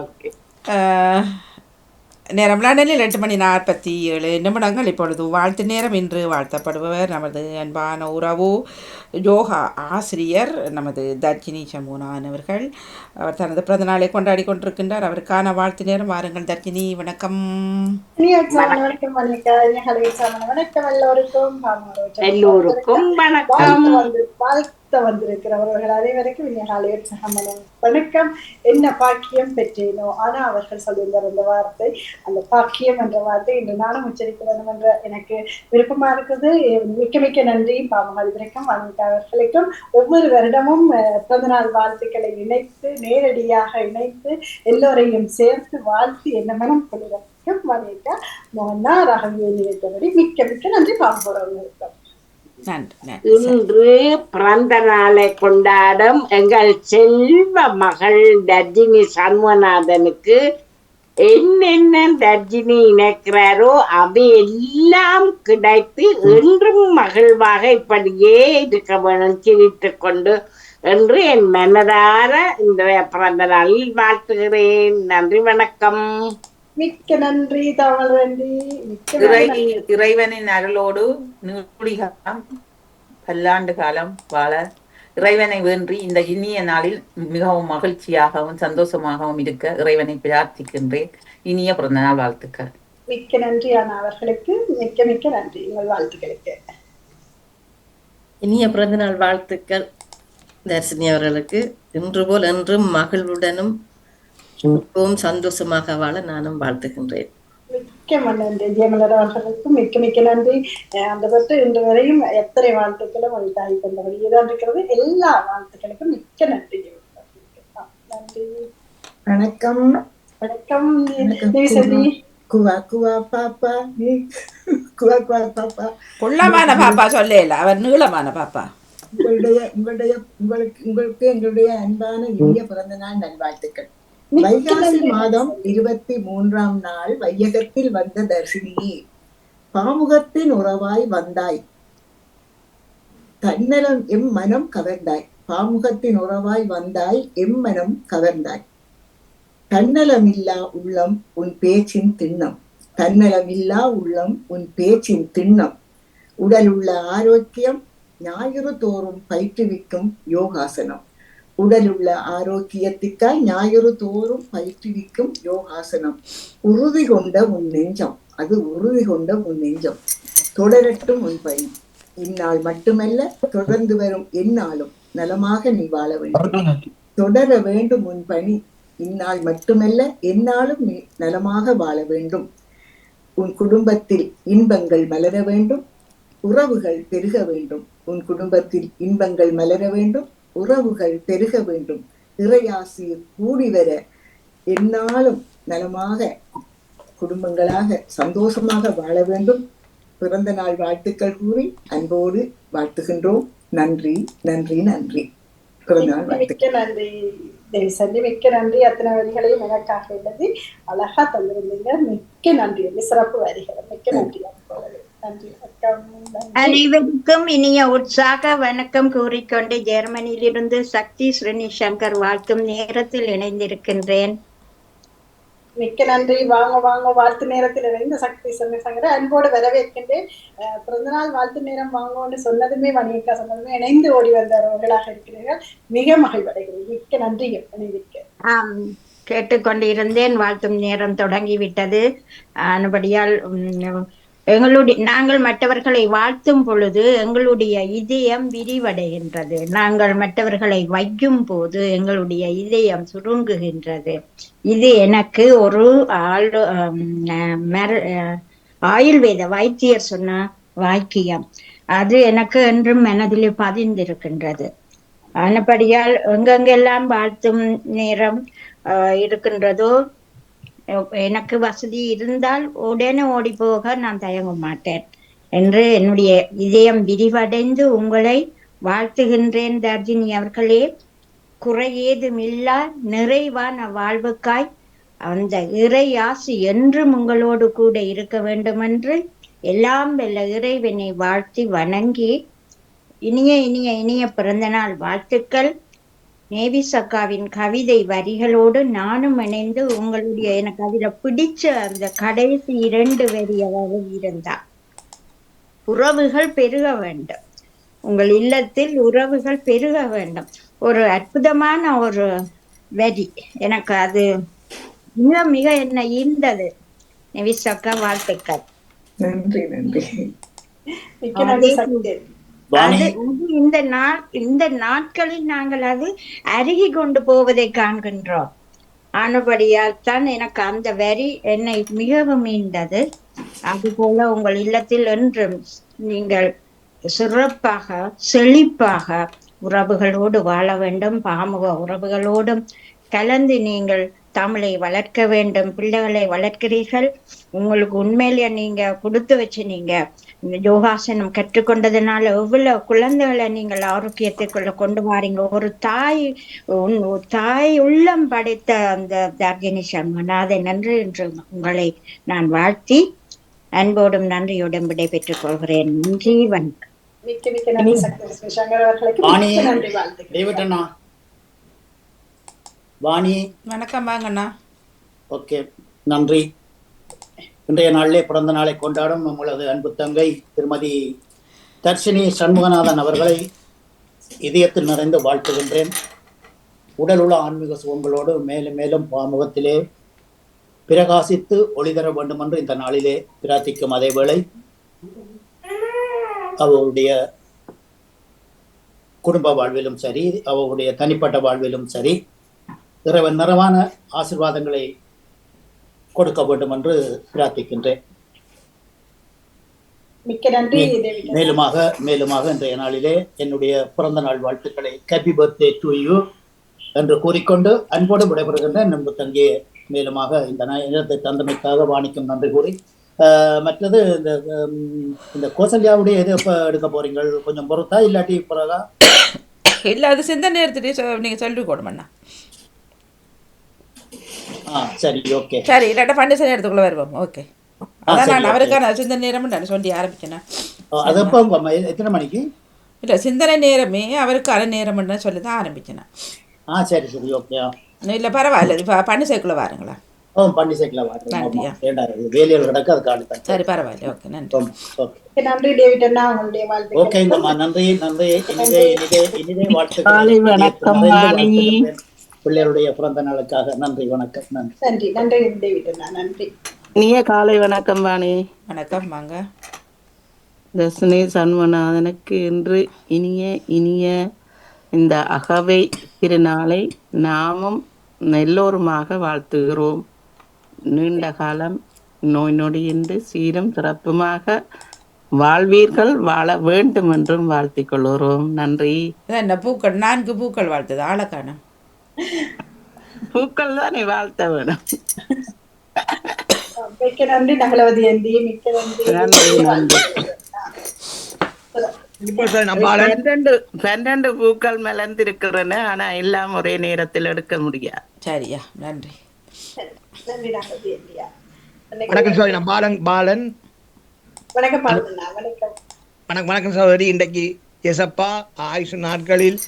Okay அஹ், நேரம் லண்டனில் எட்டு மணி நாற்பத்தி ஏழு நிமிடங்கள் இப்பொழுது வாழ்த்து நேரம் இன்று வாழ்த்தப்படுபவர் நமது அன்பான உறவு யோகா ஆசிரியர் நமது தர்ஜினி சமூனான் அவர்கள் அவர் தனது பிறந்த நாளை கொண்டாடி கொண்டிருக்கின்றார் அவருக்கான வாழ்த்து நேரம் வாருங்கள் தர்ஜினி வணக்கம் வணக்கம். எல்லோருக்கும் வணக்கம் வாழ்த்து வந்திருக்கிறவர்கள் அனைவருக்கும் இனிய காலை வணக்கம். என்ன பாக்கியம் பெற்றேனோ? ஆனா அவர்கள் சொல்லியிருந்தார் அந்த வார்த்தை அந்த பாக்கியம் என்ற வார்த்தை இன்று நானும் உச்சரிக்க வேண்டும் என்ற எனக்கு விருப்பமா இருக்குது. மிக்க மிக்க நன்றி. பாமகளுக்கும் வணக்கம் அவர்களுக்கும் ஒவ்வொரு வருடமும் பிறந்தநாள் வாழ்த்துக்களை இணைத்து நேரடியாக இணைத்து எல்லோரையும் சேர்த்து வாழ்த்து என்ன மனம் கொள்கிறோம் வணக்கா மோகனா ரகவியை நினைத்தபடி மிக்க மிக்க நன்றி. பாம்புறவர்களுக்கும் நன்றி இன்று பிறந்த நாளை கொண்டாடும் எங்கள் செல்வ மகள் தர்ஜினி சண்முகநாதனுக்கு என்னென்ன தர்ஜினி இணைக்கிறாரோ அவை எல்லாம் கிடைத்து என்றும் மகிழ்வாக இப்படியே இருக்க வேணும் சிரித்து கொண்டு என்று என் மனதார இந்த பிறந்த நாளில் வாழ்த்துகிறேன். நன்றி வணக்கம். மிக்க நன்றி தமிழ் வேண்டி மிக்க இறை நன்றி. இறைவனின் அருளோடு நீடி காலம் பல்லாண்டு காலம் வாழ இறைவனை வேண்டி இந்த இனிய நாளில் மிகவும் மகிழ்ச்சியாகவும் சந்தோஷமாகவும் இருக்க இறைவனை பிரார்த்திக்கின்றேன். இனிய பிறந்தநாள் வாழ்த்துக்கள். மிக்க நன்றி ஆனா அவர்களுக்கு மிக்க மிக்க நன்றி. உங்கள் வாழ்த்துக்களுக்கு. இனிய பிறந்தநாள் வாழ்த்துக்கள் தர்சினி அவர்களுக்கு. இன்று போல் என்றும் மகிழ்வுடனும் எப்பவும் சந்தோஷமாக வாழ நானும் வாழ்த்துகின்றேன். மிக்க நன்றி ஜெயமலர் அவர்களுக்கும் மிக்க மிக்க நன்றி. அந்த பற்றி இன்று வரையும் எத்தனை வாழ்த்துக்களும் ஒரு தாய் கொண்டபடியே தான் இருக்கிறது. எல்லா வாழ்த்துக்களுக்கும் மிக்க நன்றி நன்றி. வணக்கம். வணக்கம். நிவிசதி குவா குவா பாப்பா. குவா குவா பாப்பா. குள்ளமான பாப்பா சொல்லல அவர் நீளமான பாப்பா. உங்களுடைய உங்களுடைய உங்களுக்கு உங்களுக்கு எங்களுடைய அன்பான இனிய பிறந்த நாள் நல்வாழ்த்துக்கள். வைகாசி மாதம் இருபத்தி மூன்றாம் நாள் வையகத்தில் வந்த தர்ஷினியே பாமுகத்தின் உறவாய் வந்தாய். தன்னலம் எம் மனம் கவர்ந்தாய். பாமுகத்தின் உறவாய் வந்தாய் எம் மனம் கவர்ந்தாய். தன்னலமில்லா உள்ளம் உன் பேச்சின் திண்ணம். தன்னலமில்லா உள்ளம் உன் பேச்சின் திண்ணம். உடல் உள்ள ஆரோக்கியம் ஞாயிறு தோறும் பயிற்றுவிக்கும் யோகாசனம். உடலுள்ள உள்ள ஆரோக்கியத்துக்காய் ஞாயிறு தோறும் பயிற்றுவிக்கும் யோகாசனம். உறுதி கொண்ட உன் நெஞ்சம். அது உறுதி கொண்ட உன் நெஞ்சம். தொடரட்டும் உன் பணி. இந்நாள் மட்டுமல்ல தொடர்ந்து வரும் எந்நாளும் நலமாக நீ வாழ வேண்டும். தொடர வேண்டும் உன் பணி. இந்நாள் மட்டுமல்ல எந்நாளும் நீ நலமாக வாழ வேண்டும். உன் குடும்பத்தில் இன்பங்கள் மலர வேண்டும். உறவுகள் பெருக வேண்டும். உன் குடும்பத்தில் இன்பங்கள் மலர வேண்டும். உறவுகள் பெருக வேண்டும். இறையாசிர் கூடி வர எந்நாளும் நலமாக குடும்பங்களாக சந்தோஷமாக வாழ வேண்டும். பிறந்த நாள் வாழ்த்துக்கள் கூறி அன்போடு வாழ்த்துகின்றோம். நன்றி நன்றி நன்றி. பிறந்த நாள் வாழ்த்துக்கள். நன்றி. தேவிசந்தி மிக்க நன்றி. அத்தனை வரிகளையும் எனக்காக எழுதி அழகா தந்திருந்தீங்க. மிக்க நன்றி. சிறப்பு வரிகள். மிக்க நன்றி. அனைவருக்கும் இனிய உற்சாக வணக்கம் கூறிக்கொண்டு ஜெர்மனியிலிருந்து சக்தி ஸ்ரீனி சங்கர் வாழ்த்தும் நேரத்தில் இணைந்திருக்கின்றேன். மிக்க நன்றி. வாங்க வாங்க. வாழ்த்து நேரத்தில் இணைந்த சக்தி சொன்னசங்கர அன்போடு வரவேற்கின்றேன். பிறந்தநாள் வாழ்த்து நேரம் வாங்கன்னு சொன்னதுமே வணிகா சொன்னதுமே இணைந்து ஓடி வந்தவர்களாக இருக்கிறீர்கள். மிக மகிழ்வடைகிறேன். மிக்க நன்றி இணைவிக்க ஆம் கேட்டுக்கொண்டிருந்தேன். வாழ்த்தும் நேரம் தொடங்கிவிட்டது. ஆனபடியால் உம், எங்களுடைய நாங்கள் மற்றவர்களை வாழ்த்தும் பொழுது எங்களுடைய இதயம் விரிவடைகின்றது. நாங்கள் மற்றவர்களை வைக்கும் போது எங்களுடைய இதயம் சுருங்குகின்றது. இது எனக்கு ஒரு ஆளு அஹ், ஆயுர்வேத வைத்தியர் சொன்ன வாக்கியம். அது எனக்கு என்றும் மனதிலே பதிந்திருக்கின்றது. ஆனபடியால் எங்கெங்கெல்லாம் வாழ்த்தும் நேரம் இருக்கின்றதோ எனக்கு வசதி இருந்தால் உடனே ஓடி போக நான் தயங்க மாட்டேன் என்று என்னுடைய இதயம் விரிவடைந்து உங்களை வாழ்த்துகின்றேன் தர்ஜினி அவர்களே. குறையேதுமில்லா நிறைவான வாழ்வுக்காய். அந்த இறை ஆசு என்றும் உங்களோடு கூட இருக்க வேண்டும் என்று எல்லாம் வெல்ல இறைவனை வாழ்த்தி வணங்கி இனிய இனிய இனிய பிறந்தநாள் வாழ்த்துக்கள். நேவிஸ் அக்காவின் கவிதை வரிகளோடு நானும் இணைந்து உங்களுடைய எனக்கு அதுல பிடிச்ச அந்த கடைசி இரண்டு வரி அதாவது இருந்தா. உறவுகள் பெருக வேண்டும். உங்கள் இல்லத்தில் உறவுகள் பெருக வேண்டும். ஒரு அற்புதமான ஒரு வரி. எனக்கு அது மிக மிக என்ன ஈர்ந்தது நெவிஸ் அக்கா வாழ்த்துக்கள். நன்றி நன்றி. இந்த நாள் இந்த நாட்களில் நாங்கள் அது அருகி கொண்டு போவதை காண்கின்றோம். ஆனபடியால் தான் எனக்கு அந்த வரி என்னை மிகவும் ஈண்டது. அதுபோல உங்கள் இல்லத்தில் என்றும் நீங்கள் சிறப்பாக செழிப்பாக உறவுகளோடு வாழ வேண்டும். பாமுக உறவுகளோடும் கலந்து நீங்கள் தமிழை வளர்க்க வேண்டும். பிள்ளைகளை வளர்க்கிறீர்கள். உங்களுக்கு உண்மையிலேயே நீங்க கொடுத்து வச்சு நீங்க இந்த யோகாசனம் கற்றுக்கொண்டதுனால எவ்வளவு குழந்தைகளை நீங்கள் ஆரோக்கியத்துக்குள்ள கொண்டு வாரீங்க? ஒரு தாய் உன்- ஒரு தாய் உள்ளம் படைத்த அந்த தர்கினி சர்மன் அதை நன்றி என்று உங்களை நான் வாழ்த்தி அன்போடும் நன்றியோடும் விடைபெற்றுக் கொள்கிறேன். நன்றி வணக்கம். மிக்க மிக்க நன்றி சங்கர் வாணி. வணக்கம் வாங்கண்ணா. ஓகே நன்றி. இன்றைய நாளிலே பிறந்த நாளை கொண்டாடும் நம்மளது அன்பு தங்கை திருமதி தர்ஷினி சண்முகநாதன் அவர்களை இதயத்தில் நிறைந்து வாழ்த்துகின்றேன். உடலுள்ள ஆன்மீக சுகங்களோடு மேலும் மேலும் பாமுகத்திலே பிரகாசித்து ஒளிதர வேண்டும் என்று இந்த நாளிலே பிரார்த்திக்கும் அதேவேளை அவருடைய குடும்ப வாழ்விலும் சரி அவருடைய தனிப்பட்ட வாழ்விலும் சரி இறைவன் நிறைவான ஆசிர்வாதங்களை கொடுக்க வேண்டும் என்று பிரார்த்திக்கின்றேன். மிக்க நன்றி தேவி மேலுமாக மேலுமாக இன்றைய நாளிலே என்னுடைய பிறந்த நாள் வாழ்த்துக்களை ஹாப்பி பர்த்டே டு யூ என்று கூறிக்கொண்டு அன்போடு விடைபெறுகின்ற நம்பு தங்கே மேலுமாக இந்த நேரத்தை தந்தமைக்காக வாணிக்கும் நன்றி கூறி ஆஹ், மற்றது இந்த இந்த கோசல்யாவுடைய எது எப்போ எடுக்க போறீங்கள்? கொஞ்சம் பொறுத்தா இல்லாட்டி பிறகா இல்லை அது சிந்தனை எடுத்துட்டு சொ- நீங்க சொல்லி கொடுமண்ணா சரி ஓகே. சரி இல்லாட்டா பண்டிசன் எடுத்துக்குள்ள வருவோம். ஓகே. அதான் நான் okay. அவருக்கான சிந்தனை நேரம் நான் சொல்லி ஆரம்பிச்சேன் அது எப்போ எத்தனை மணிக்கு? இல்லை சிந்தனை நேரமே அவருக்கான நேரம் சொல்லி தான் ஆரம்பிச்சேன் ஆ சரி சரி ஓகே. இல்லை பரவாயில்ல. இப்போ பண்டிசைக்குள்ளே வாருங்களா ஓ பண்ணி சைக்கிள் நன்றியா. வேலையில் கிடக்கு அதுக்கு ஆடுதான் சரி பரவாயில்ல. ஓகே நன்றி. ஓகே நன்றி டேவிட் அண்ணா. உங்களுடைய வாழ்த்துக்கள். ஓகேங்கம்மா. நன்றி நன்றி. இனிதே இனிதே இனிதே வாழ்த்துக்கள். காலை வணக்கம், வாணி. பிள்ளைகளுடைய பிறந்த நாளுக்காக நன்றி வணக்கம் நன்றி. நன்றி. நன்றி டேவிட் நன்றி. இனிய காலை வணக்கம் வாணி. வணக்கம் வாங்க. தர்ஷினி சண்முகநாதனுக்கு இன்று இனிய இனிய இந்த அகவை திருநாளை நாமும் எல்லோருமாக வாழ்த்துகிறோம். நீண்ட காலம் நோய் நொடியின்றி சீரும் சிறப்புமாக வாழ்வீர்கள் வாழ வேண்டும் என்றும் வாழ்த்திக் கொள்கிறோம். நன்றி. என்ன பூக்கள் நான்கு பூக்கள் வாழ்த்தது ஆளக்கானம் பூக்கள் தானே வாழ்த்த வேணும் மிக்க நன்றி நகலவதி அந்தி மிக்க நன்றி நன்றி பன்னெண்டு பன்னெண்டு பூக்கள் மலர்ந்திருக்கிறன ஆனா எல்லாம் ஒரே நேரத்தில் எடுக்க முடியாது சரியா நன்றி வணக்கம் சகோதரி நான் பாலன் பாலன் வணக்கம் வணக்கம் வணக்கம் சகோதரி இன்றைக்கு எசப்பா ஆயுஷ் நாட்களில்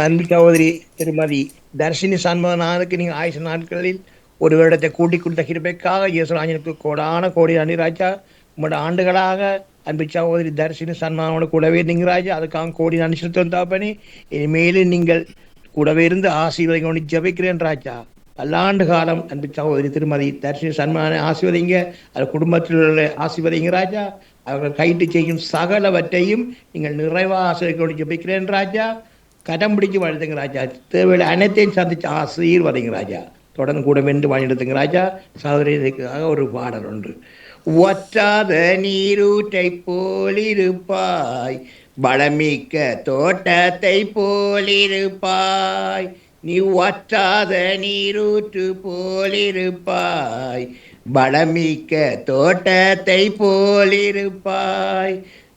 அன்பு சகோதரி திருமதி தர்ஷினி சண்முகநாதனுக்கு நீங்கள் ஆயுச நாட்களில் ஒரு வருடத்தை கூட்டி கொடுத்த கிருபைக்காக இயேசுராஜனுக்கு கோடான கோடி நன்றி ராஜா. உங்களோட ஆண்டுகளாக அன்பு சகோதரி தர்ஷினி சன்மானோட கூடவே இருந்தீங்க ராஜா. அதுக்காக கோடி நன்றி செலுத்தும் தாப்பனி. இனிமேலும் நீங்கள் கூடவே இருந்து ஆசீர்வதிங்க ஒன்று ஜபிக்கிறேன் ராஜா. பல்லாண்டு காலம் அன்பு சகோதரி திருமதி தர்ஷினி சன்மான ஆசீர்வதிங்க. அது குடும்பத்தில் உள்ள ஆசீர்வதிங்க ராஜா. அவர்கள் கைட்டு செய்யும் சகலவற்றையும் நீங்கள் நிறைவாக ஆசீர்வதிக்க ஜபிக்கிறேன் ராஜா. கடம் பிடிச்சு வாழ்த்துங்க ராஜா. தேவையில்லை அனைத்தையும் சந்திச்சு ஆசீர்வதிங்க ராஜா. தொடர்ந்து கூட வென்று வாழ்ந்துங்க ராஜா. சகோதரிக்காக ஒரு பாடல் ஒன்று. ஒற்றாத நீரூற்றை போலிருப்பாய் பலமிக்க தோட்டத்தை போலிருப்பாய் நீ ஒற்றாத நீரூற்று போலிருப்பாய் பலமிக்க தோட்டத்தை போலிருப்பாய்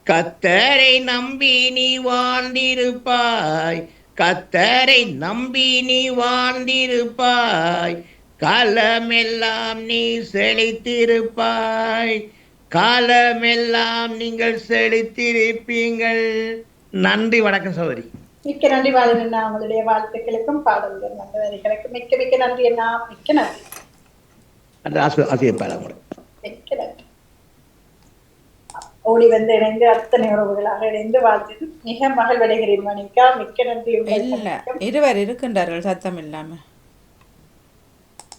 கத்தரை நம்பி நீ வாழ்ந்திருப்பாய். கத்தரை நம்பி நீ வாழ்ந்திருப்பாய். காலமெல்லாம் நீ செழித்திருப்பாய். காலமெல்லாம் நீங்கள் செழித்திருப்பீங்கள். நன்றி வணக்கம் சகோதரி. மிக்க நன்றி வாழன் அண்ணா. உங்களுடைய வாழ்த்துக்களுக்கும் பாடல்கள் நல்ல வரிகளுக்கு மிக்க மிக்க நன்றி அண்ணா. மிக்க நன்றி. அந்த ஆசை ஆசையப்பாளர் கூட மிக்க நன்றி. ஓடி வந்து இணைந்து அத்தனை உறவுகளாக இணைந்து வாழ்த்து மிக மகிழ்வடைகிறேன் மணிக்கா மிக்க நன்றி. இல்ல இருவர் இருக்கின்றார்கள் சத்தம் இல்லாம.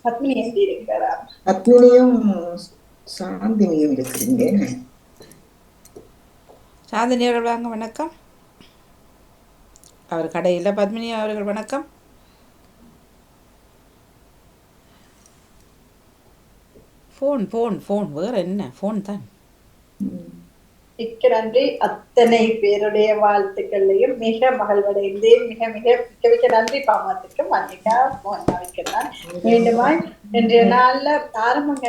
பத்மினி எப்படி இருக்கிறாரா? அத்மினியும் சாந்தினியும் இருக்கிறீங்க. சாந்தினி அவர்கள் வாங்க வணக்கம். அவர் கடையில். பத்மினி அவர்கள் வணக்கம். ஃபோன் ஃபோன் ஃபோன் வேறு என்ன? ஃபோன் தான். மிக்க அத்தனை பேருடைய வாழ்த்துக்கள்லையும் மிக மகிழ்வடைந்தேன். மிக மிக மிக மிக நன்றி பாமாத்துக்கு. மன்னிக்கா தான் மீண்டுமாய் இன்றைய நாள்ல ஆரம்பங்க.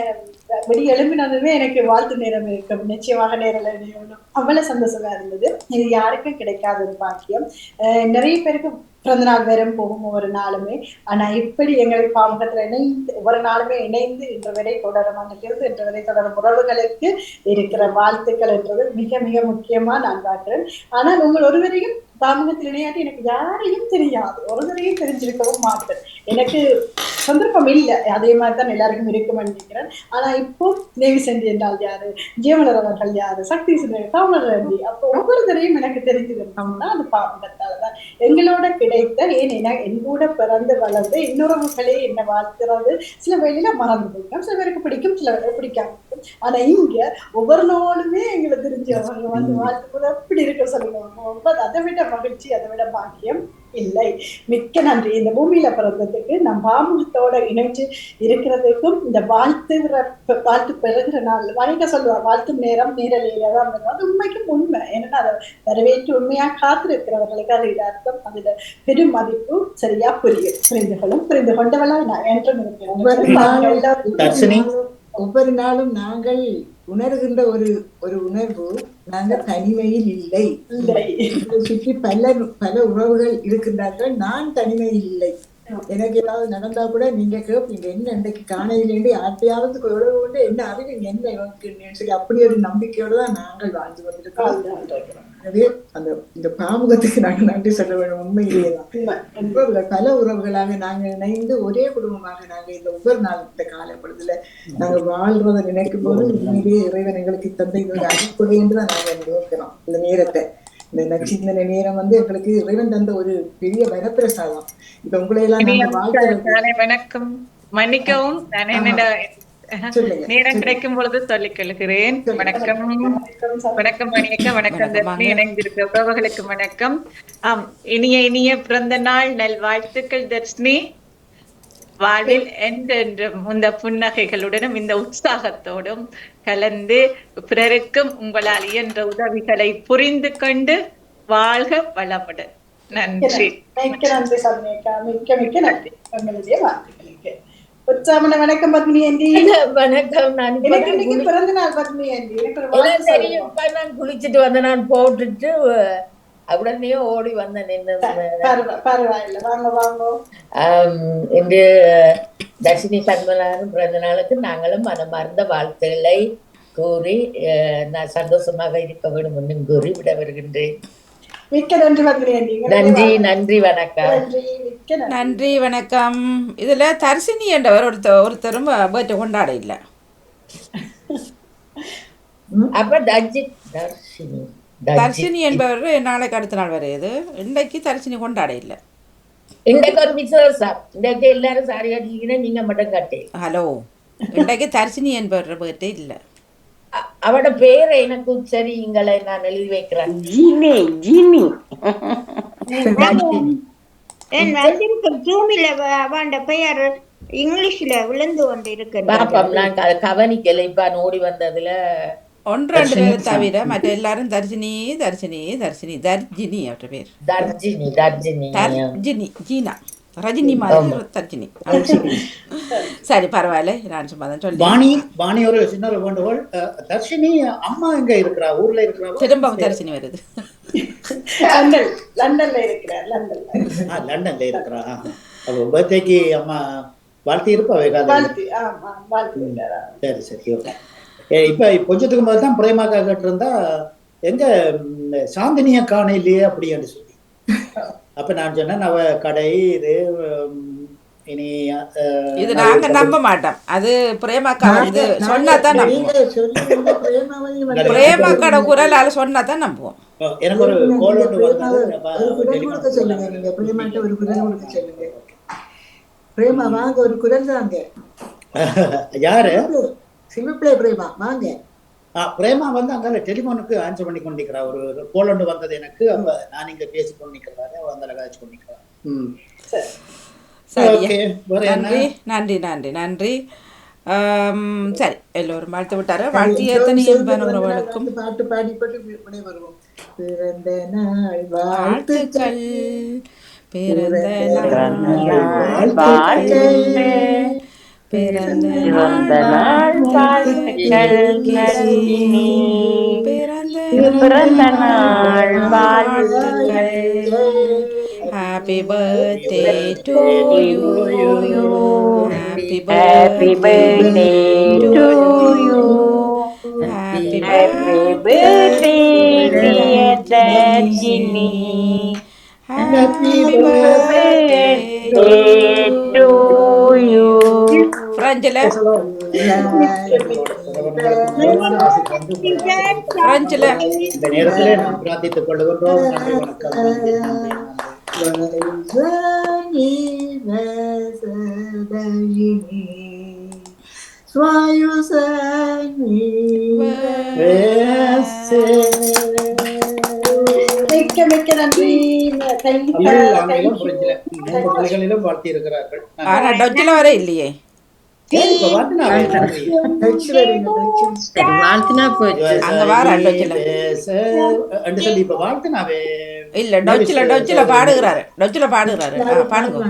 விடி எழுப்பினதுமே எனக்கு வாழ்த்து நேரம் இருக்கும். நிச்சயமாக நேரில் இணையணும் அவ்வளவு சந்தோஷமா இருந்தது. இது யாருக்கும் கிடைக்காத ஒரு பாக்கியம். அஹ் நிறைய பேருக்கு பிறந்த நாள் வேறும் போகும் ஒவ்வொரு நாளுமே. ஆனா இப்படி எங்களை பாமுகத்துல இணைந்து ஒவ்வொரு நாளுமே இணைந்து இன்று வரை தொடரும் அந்த இருந்து இன்று வரை தொடரும் உறவுகளுக்கு இருக்கிற வாழ்த்துக்கள் என்றது மிக மிக முக்கியமா நான் பார்க்கிறேன் ஆனால் உங்கள் ஒருவரையும் பாமுகத்தில் இணையாட்டி எனக்கு யாரையும் தெரியாது. ஒருவரையும் தெரிஞ்சிருக்கவும் மாட்டேன். எனக்கு சந்தர்ப்பம் இல்லை. அதே மாதிரி தான் எல்லாருக்கும் இருக்கும்னு நினைக்கிறேன். ஆனா இப்போ தேவி சென்றி என்றால் யாரு? ஜீவனர் அவர்கள் யாரு? சக்தி சுந்தர் காமர் ரெட்டி அப்போ ஒவ்வொருத்தரையும் எனக்கு தெரிஞ்சிருக்கோம்னா அது பாமுகத்தால தான் எங்களோட கிடைத்த ஏன் என- என் கூட பிறந்து வளர்ந்து இன்னொருவர்களே என்ன வாழ்த்துறது. சில வேளையில மறந்து போயிடும். சில பேருக்கு பிடிக்கும் சில பேருக்கு பிடிக்காம இருக்கும் ஆனா இங்க ஒவ்வொரு நாளுமே எங்களை தெரிஞ்சவங்க வந்து வாழ்த்து போது அப்படி இருக்க சொல்லுவாங்க. ரொம்ப அதை விட மகிழ்ச்சி அதை விட பாக்கியம் இல்லை. மிக்க நன்றி. இந்த பூமியில பிறந்ததுக்கு நம் பாமுகத்தோட இணைஞ்சு இருக்கிறதுக்கும் இந்த வாழ்த்துகிற வாழ்த்து பெறுகிற நாள் வணிக சொல்லுவா வாழ்த்தும் நேரம் நேரலையில தான். அது உண்மைக்கும் உண்மை. ஏன்னா அதை வரவேற்று உண்மையா காத்திருக்கிறவர்களுக்கு அது அர்த்தம் அதுல பெரும் மதிப்பு சரியா புரியும். புரிந்து கொள்ளும். புரிந்து கொண்டவளா நான் என்றும் இருக்கிறேன். ஒவ்வொரு நாளும் நாங்கள் உணர்கின்ற ஒரு ஒரு உணர்வு நாங்கள் தனிமையில் இல்லை. சுற்றி பல பல உறவுகள் இருக்கின்றார்கள். நான் தனிமையில் இல்லை. எனக்கு ஏதாவது நடந்தா கூட நீங்க கேட்பீங்க என்ன இன்றைக்கு காணையிலேருந்து யார்ட்டையாவது உறவு கொண்டு என்ன அறிவிங்க என்ன சொல்லி அப்படி ஒரு நம்பிக்கையோடு தான் நாங்கள் வாழ்ந்து கொண்டிருக்கிறோம். எனவே அந்த இந்த பாமுகத்துக்கு நாங்கள் நன்றி சொல்ல வேண்டும் உண்மையிலேயே தான். பல உறவுகளாக நாங்கள் இணைந்து ஒரே குடும்பமாக நாங்கள் இந்த ஒவ்வொரு நாள் இந்த கால பொழுதுல நாங்கள் வாழ்றதை நினைக்கும் போது உண்மையிலேயே இறைவன் எங்களுக்கு தந்தை ஒரு அடிப்படை என்று தான் நாங்கள் நினைக்கிறோம். இந்த நேரத்தை. இந்த நச்சிந்தனை நேரம் வந்து எங்களுக்கு இறைவன் தந்த ஒரு பெரிய வரப்பிரசாதம். இப்ப உங்களை எல்லாம் நாங்கள் வாழ்த்து காலை வணக்கம். மன்னிக்கவும் நான் என்னோட சொல்லுங்க நேரம் கிடைக்கும் பொழுது சொல்லிக் கொள்கிறேன். வணக்கம். வணக்கம் மணியக்கா வணக்கம் தர்ஷினி இணைந்திருக்கிற உறவுகளுக்கு வணக்கம். ஆம் இனிய இனிய பிறந்த நாள் நல்வாழ்த்துக்கள் தர்ஷினி. வாழ்வில் என்றென்றும் இந்த புன்னகைகளுடனும் இந்த உற்சாகத்தோடும் கலந்து பிறருக்கும் உங்களால் இயன்ற உதவிகளை புரிந்து கொண்டு வாழ்க வளமுடன். நன்றி. மிக்க நன்றி மிக்க மிக்க நன்றி. உற்சாமன வணக்கம் பத்மினி ஆண்டி வணக்கம் நான் எனக்கு இன்னைக்கு பிறந்த நாள் பத்மினி ஆண்டி எனக்கு தெரியும் நான் குளிச்சுட்டு வந்து நான் போட்டுட்டு உடனே ஓடி வந்தேன் நின்று இன்று தர்ஷினி பத்மநாதன் பிறந்த நாளுக்கு நாங்களும் மனமார்ந்த வாழ்த்துக்களை கூறி நான் சந்தோஷமாக இருக்க வேண்டும் என்று கூறி விட வருகின்றேன் மிக்க நன்றி உங்களுடைய நன்றி. நன்றி வணக்கம். நன்றி வணக்கம். இதுல தர்சினி என்றவர் ஒருத்தர் ஒருத்தரும் பர்த்டே கொண்டாட இல்லை. அப்ப தர்ஜி தர்ஷினி. தர்ஷினி என்பவர் நாளைக்கு அடுத்த நாள் வருது இன்றைக்கு தர்ஷினி கொண்டாட இல்லை. இன்றைக்கு ஒரு விசேஷம். இன்றைக்கு எல்லாரும் சாரி கட்டிக்கினா நீங்க மட்டும் கட்டி. ஹலோ. இன்றைக்கு தர்ஷினி என்பவர் பர்த்டே இல்லை. அவட பேரை எனக்கு உச்சரிங்களை நான் எழுதி வைக்கிறேன். ஜினி ஜினி. ஜூமில அவன் பெயர் இங்கிலீஷ்ல விழுந்து கொண்டு பாப்பம் இருக்கிறது நான் க- கவனிக்கல. இப்ப ஓடி வந்ததுல ஒன்று தவிர மற்ற எல்லாரும் தர்ஷினி தர்ஷினி தர்ஷினி தர்ஜினி அவற்ற பேர். தர்ஜினி தர்ஜினி. தர்ஜினி ஜீனா. ரஜினி மாதிரி தர்ஜினி சரி. பரவாயில்ல. நான் சும்மா தான் சொல்லி வாணி வாணி ஒரு சின்ன ஒரு வேண்டுகோள் தர்ஷினி அம்மா எங்க இருக்கிறா? ஊர்ல இருக்கிறா திரும்பவும் தர்ஷினி வருது. லண்டன் லண்டன்ல இருக்கிறார் லண்டன்ல. ஆ, லண்டன்ல இருக்கிறா. அப்போ பர்த்டேக்கு அம்மா வாழ்த்தி இருப்பா. சரி சரி ஓகே. இப்ப கொஞ்சத்துக்கு முதல் தான் பிரேமாக்கா கேட்டிருந்தா எங்க சாந்தினிய காண இல்லையே அப்படின்னு சொல்லி. அப்ப நான் சொன்னேன் அவ கடை இது இனி இது நாங்க நம்ப மாட்டோம். அது பிரேமாக்கா இது சொன்னா தான் நீங்க நம்புவோம். வந்து- பிரேமாக்கோட குரலால சொன்னா தான் நம்புவோம். எனக்கு ஒரு கோல் ஒன்று வந்தது சொல்லுங்க நீங்க. பிரேமாட்ட ஒரு குரல் கொடுக்க சொல்லுங்க. பிரேமா வாங்க ஒரு குரல் தாங்க. யாரு? சிவப்பிள்ளை பிரேமா வாங்க. பிரேமா வந்து அங்க டெலிஃபோனுக்கு ஆன்சர் பண்ணி கொண்டிருக்கிறா. ஒரு ஒன்று வந்தது எனக்கு. அப்ப நான் இங்க பேசி கொண்டிருக்கிறேன். அவ அந்த காய்ச்சி கொண்டிருக்கிறேன் ம். நன்றி நன்றி நன்றி நன்றி. சரி. எல்லோரும் வாழ்த்து விட்டாரு. வாழ்த்திய எத்தனை உறவுகளுக்கும் பாட்டு பாடி பாட்டு வருவோம். பிறந்த நாள் வாழ்த்துக்கள். பிறந்த நாள் வாழ்த்துக்கள். பிறந்த பிறந்த நாள் வாழ்த்துக்கள் நளினி. பிறந்த பிறந்த நாள் வாழ்த்துக்கள் happy birthday to you happy Happy birthday to you. Happy Happy பிரெஞ்சில் பிரெஞ்சில் இந்த நேரத்திலே நாம் பிரார்த்தித்துக் கொள்கின்றோம் நன்றி வணக்கம் நன்றி மிக்க மிக்க நன்றி Thank you. தமிழ் ஆங்கிலம் புரிஞ்சல மூன்று மொழிகளிலும் வாழ்த்தி இருக்கிறார்கள் ஆனா டொச்சில் வர இல்லையே இல்ல டொச்சில் டொச்சில் பாடுகிறாரு டொச்சில் பாடுகிறாரு பாடுங்க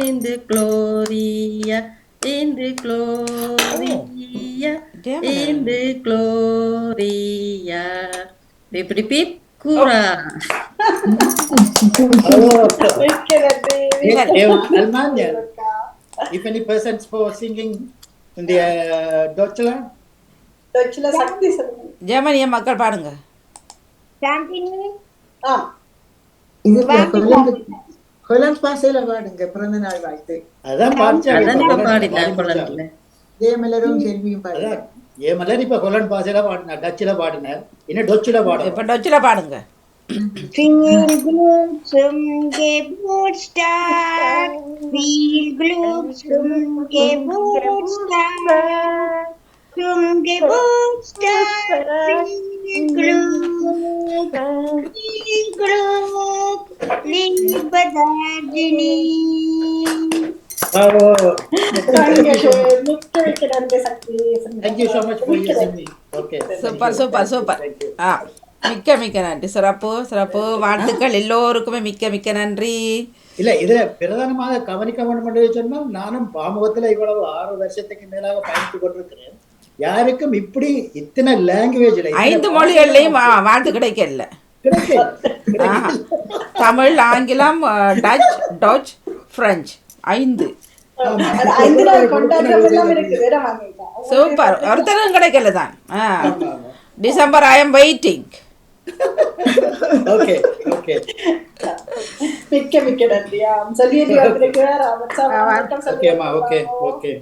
in de gloria, in de gloria, in de gloria. Pip, pip, cura. Almanya, if any persons for singing in the uh, Deutschland, டச்சுல சக்தி சொல்லுங்க ஜெர்மனிய மக்கள் பாடுங்க ஆ இது கொலந்து பாசையில பாடுங்க பிறந்த நாள் வாழ்த்து அதான் பாடினேன். ஜெயமலரும் செல்வியும் பாடுங்க ஏன் மலர் இப்ப ஹொலண்ட் பாசையில பாடினார் டச்சில பாடினார் இன்னும் டொச்சில பாடினார் இப்ப டொச்சில் பாடுங்க Finger globesum geburtsdag, Finger globesum geburtsdag, zum Geburtstag, Glück, Glück, liebe Dajini. Bravo. Dankeschön. Thank you so much for using me. Okay. Super, super, super. Ah. மிக்க மிக்க நன்றி. சிறப்பு சிறப்பு. வாழ்த்துக்கள் எல்லோருக்குமே மிக்க மிக்க நன்றி. இல்ல இதுல பிரதானமாக கவனிக்க வேண்டும் என்று சொன்னால் நானும் பாமுகத்துல இவ்வளவு ஆறு வருஷத்துக்கு மேலாக பயணித்துக் கொண்டிருக்கிறேன். யாருக்கும் இப்படி இத்தனை லாங்குவேஜ்ல ஐந்து மொழிகள்லையும் வாழ்த்து கிடைக்கல. தமிழ் ஆங்கிலம் டச் டச் பிரெஞ்சு. ஐந்து. சூப்பர். ஒருத்தரும் கிடைக்கல தான். December I am waiting okay okay மிக்க மிக்க நன்றியா ஓகே ஓகே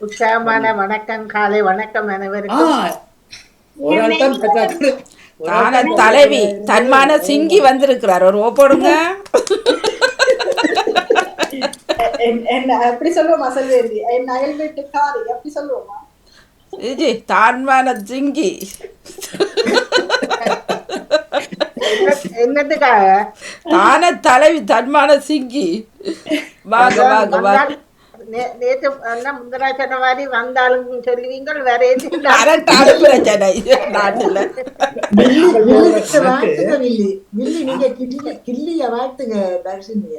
உற்சாகமான வணக்கம் காலை வணக்கம் அனைவருக்கும் தலைவி தன்மான சிங்கி வந்திருக்கிறார் ஒரு ஓ போடுங்க என்- என்ன அப்படி சொல்லுவோமா செல்வேந்தி என் அயல் வீட்டுக்காரி அப்படி சொல்லுவோமா தான்மான சிங்கி என்னத்துக்காக? தான தலைவி தன்மான சிங்கி வாங்க வாங்க வாங்க. வந்தால் நே- நேத்து என்ன முந்தரா சொன்ன மாதிரி வந்தாலும் சொல்லுவீங்கள் வேற எதுவும் பிரச்சனை நாட்டுல. வாழ்த்துங்க வில்லி வில்லி. நீங்க கிள்ளி கிள்ளிய வாழ்த்துங்க தர்ஷினிய.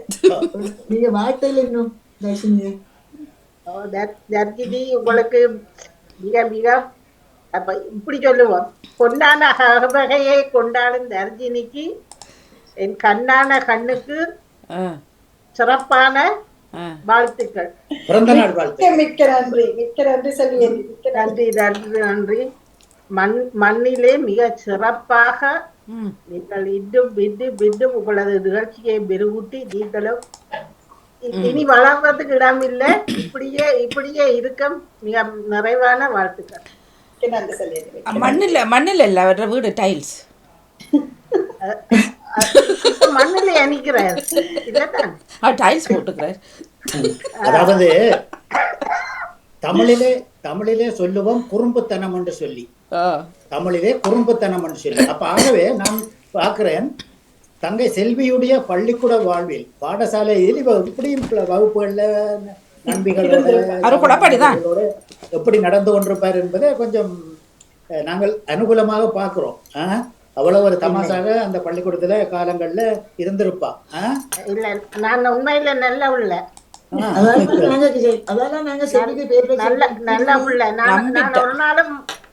நீங்க வாழ்த்தையில இன்னும் தர்ஷினிய? உங்களுக்கு மிக மிக அப்ப இப்படி சொல்லுவோம். பொன்னான அகவகையை கொண்டாடும் தர்ஜினிக்கு என் கண்ணான கண்ணுக்கு சிறப்பான. வாழ்த்துக்கள். பிறந்த நாள் வாழ்த்து மிக்க நன்றி மிக்க நன்றி செல்வேந்தி மிக்க நன்றி நன்றி நன்றி. மண் மண்ணிலே மிக சிறப்பாக. நீங்கள் இன்றும் மீண்டும் மீண்டும் உங்களது நிகழ்ச்சியை மெருகூட்டி நீங்களும் இனி வளர்றதுக்கு இடம் இல்லை இப்படியே இப்படியே இருக்கும் மிக நிறைவான வாழ்த்துக்கள். மண்ணில் மண்ணில் இல்லை அவரோட வீடு டைல்ஸ் மண்ணிலே அணிக்கிறார். அவர் டைல்ஸ் போட்டுக்கிறார். அதாவது தமிழிலே தமிழிலே சொல்லுவோம் குறும்புத்தனம் என்று சொல்லி. தமிழிலே குறும்புத்தனம் என்று சொல்லி. அப்ப ஆகவே நான் பார்க்கிறேன் தங்கை செல்வியுடைய பள்ளிக்கூட வாழ்வில் பாடசாலையில் இவ இப்படியும் வகுப்புகள்ல நண்பர்களோட எப்படி நடந்து கொண்டிருப்பார் என்பதை கொஞ்சம் நாங்கள் அனுகூலமாக பார்க்கிறோம். அவ்வளவு ஒரு தமாசாக அந்த பள்ளிக்கூடத்துல காலங்கள்ல இருந்திருப்பா. இல்ல நான் உண்மையில நல்ல உள்ள.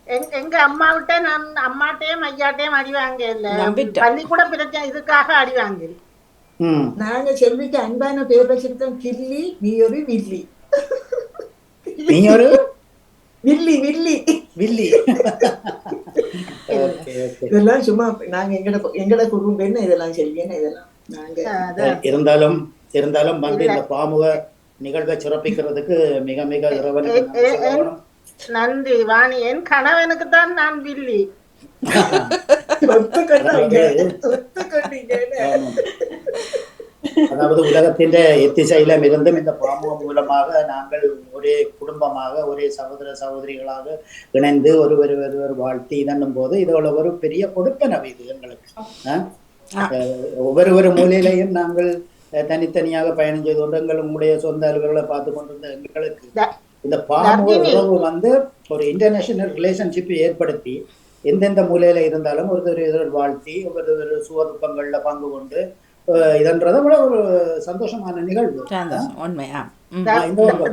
எங்க- எங்க அம்மாவிட்ட நான் அம்மாட்டையும் ஐயாட்டையும் அடி வாங்க இல்ல. பள்ளிக்கூட பிரச்சனை இதுக்காக அடி வாங்கி ம் நாங்க செல்விக்கு அன்பான பேர் வச்சிருக்கோம் கில்லி நீ ஒரு வில்லி நீ ஒரு வில்லி வில்லி வில்லி இதெல்லாம் சும்மா நாங்க எங்கட எங்கட குறும்பெண்ணு இதெல்லாம் செல்வின்னு இதெல்லாம் நாங்க இருந்தாலும் இருந்தாலும் வந்து இந்த பாமுக நிகழ்வை சிறப்பிக்கிறதுக்கு மிக மிக இறைவனுக்கு நன்றி வாணி என் கணவனுக்கு தான் நான் வில்லி அதாவது, உலகத்தின் எத்திசையிலும் இருந்தும் இந்த பாமுகம் மூலமாக நாங்கள் ஒரே குடும்பமாக ஒரே சகோதர சகோதரிகளாக இணைந்து ஒருவர் ஒருவர் வாழ்த்தி இதன்னும் போது இதோட ஒரு பெரிய கொடுப்பனவு இது எங்களுக்கு. ஒவ்வொரு ஒரு மூலையிலையும் நாங்கள் தனித்தனியாக பயணம் செய்து கொண்டு எங்கள் உங்களுடைய சொந்த அலுவலர்களை பார்த்து கொண்டிருந்த எங்களுக்கு இந்த தர்மினி. உறவு வந்து ஒரு இன்டர்நேஷனல் ரிலேஷன்ஷிப்பை ஏற்படுத்தி எந்தெந்த மூலையில இருந்தாலும் ஒருத்தர் ஒருவர் வாழ்த்தி ஒவ்வொரு சுவதுக்கங்கள்ல பங்கு கொண்டு இதன்றதை விட ஒரு சந்தோஷமான நிகழ்வு. சந்தோஷம் உண்மை ஆ ம். ஆ, இந்த ஒரு-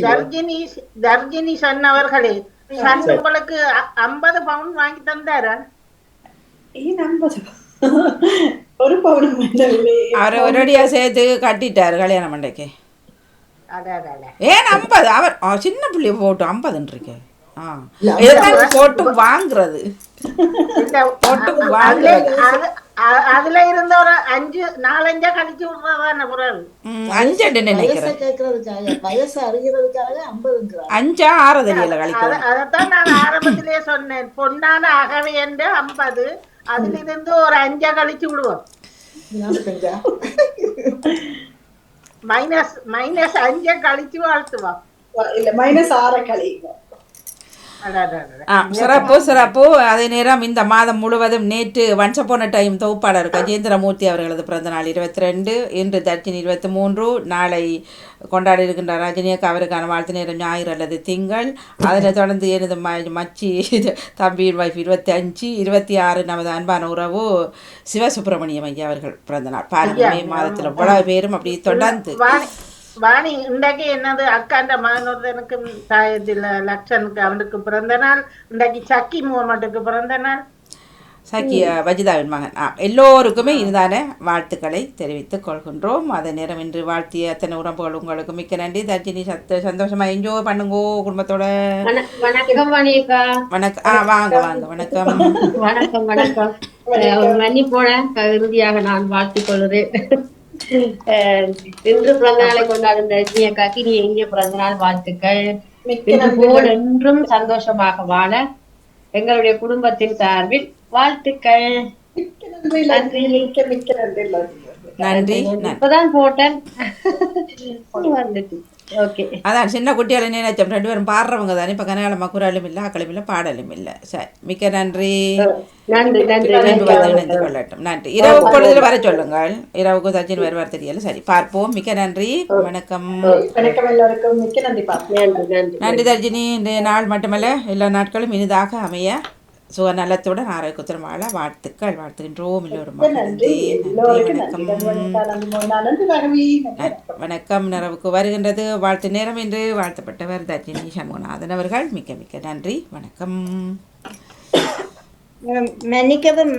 தர்ஜினி தர்ஜினி சொன்னவர்களே சன் உங்களுக்கு ஐம்பது பவுன் வாங்கி தந்தாரா? ஒரு பவுன் மண்டலே அவரை ஒரடியா சேர்த்து கட்டிட்டாரு கல்யாண மண்டைக்கு. ஏன் ஐம்பது? அவர் சின்ன பிள்ளைய போட்டு இல்ல, இதைத்தான் போட்டு வாங்குறது? அதுல வாங்குறது. அது- அ- அதுல இருந்த ஒரு அஞ்சு நாலஞ்சா கழிச்சு வயசை நினைக்கிறேன். வயசு அறிகிறதுக்காக ஐம்பதுங்கிறாங்க அஞ்சா கழிக்கணும் அதத்தான் நான் ஆரம்பத்திலே சொன்னேன். பொன்னான அகவை என்று ஐம்பது அதிலிருந்து ஒரு அஞ்சா கழிச்சு விடுவோம். மைனஸ் மைனஸ் அஞ்சா கழிச்சு வாழ்த்துவோம். இல்ல மைனஸ் ஆற. ஆ சிறப்பு சிறப்பு. அதே நேரம் இந்த மாதம் முழுவதும் நேற்று a டைம் தொகுப்பாளர் கஜேந்திரமூர்த்தி அவர்களது பிறந்த நாள் இருபத்தி ரெண்டு இன்று தர்ஜினி இருபத்தி மூன்று நாளை கொண்டாடி இருக்கின்ற ரஜினியக்கு அவருக்கான வாழ்த்து நேரம் ஞாயிறு அல்லது திங்கள். அதில் தொடர்ந்து எனது ம மச்சி தம்பியின் வைஃப் இருபத்தி அஞ்சு இருபத்தி ஆறு நமது அன்பான உறவு சிவசுப்பிரமணியம் ஐயா அவர்கள் பிறந்த நாள். பாருங்க மே மாதத்தில் இவ்வளவு பேரும் அப்படி தொடர்ந்து வாணி இன்றைக்கு என்னது அக்காண்ட மகனொருத்தனுக்கு தாயத்தில் லட்சனுக்கு அவனுக்கு பிறந்த நாள். இன்றைக்கு சக்கி முகமட்டுக்கு பிறந்த நாள். சக்கிய வஜிதாவின் மகன். ஆ எல்லோருக்குமே இதுதான வாழ்த்துக்களை தெரிவித்துக் கொள்கின்றோம். அதே நேரம் இன்று வாழ்த்திய அத்தனை உறவுகள் உங்களுக்கு மிக்க நன்றி. தர்ஜினி சத்த சந்தோஷமா என்ஜாய் பண்ணுங்கோ குடும்பத்தோட. வணக்கம் வணிகா வணக்கம் ஆ வாங்க வாங்க வணக்கம். வணக்கம் வணக்கம். மன்னிப்போட இறுதியாக நான் வாழ்த்திக் கொள்கிறேன். இன்று பிறந்த நாளை கொண்டாடும் ரஜினியக்காக்கு நீ எங்கே பிறந்த நாள் வாழ்த்துக்கள். போல் என்றும் சந்தோஷமாக வாழ எங்களுடைய குடும்பத்தின் சார்பில் வாழ்த்துக்கள். நன்றி. மிக்க மிக்க நன்றி நன்றி. நன்றி இப்பதான் போட்டேன். வந்துட்டு. ஓகே அதான் சின்ன குட்டியால நினைச்சோம். ரெண்டு பேரும் பாடுறவங்க தானே. இப்போ கனகாலமா குரலும் இல்லை ஆக்களும் இல்லை பாடலும் இல்லை. சரி மிக்க நன்றி. நன்றி இணைந்து கொள்ளட்டும். நன்றி. இரவு பொழுதில் வர சொல்லுங்கள். இரவுக்கு தச்சின் வருவார் தெரியல. சரி பார்ப்போம். மிக்க நன்றி. வணக்கம். வணக்கம் எல்லாருக்கும். மிக்க நன்றி தர்ஜினி. இன்றைய நாள் மட்டுமல்ல எல்லா நாட்களும் இனிதாக அமைய சுகநலத்துடன் ஆரோக்கியத்துடன் வாழ வாழ்த்துக்கள். வாழ்த்துகின்றோம் எல்லோரும் நன்றி. வணக்கம். வணக்கம். நிறவுக்கு வருகின்றது. வாழ்த்து நேரம் என்று வாழ்த்தப்பட்டவர் தர்ஜினி சண்முகநாதன் அவர்கள். மிக்க மிக்க நன்றி. வணக்கம். மன்னிக்கவும்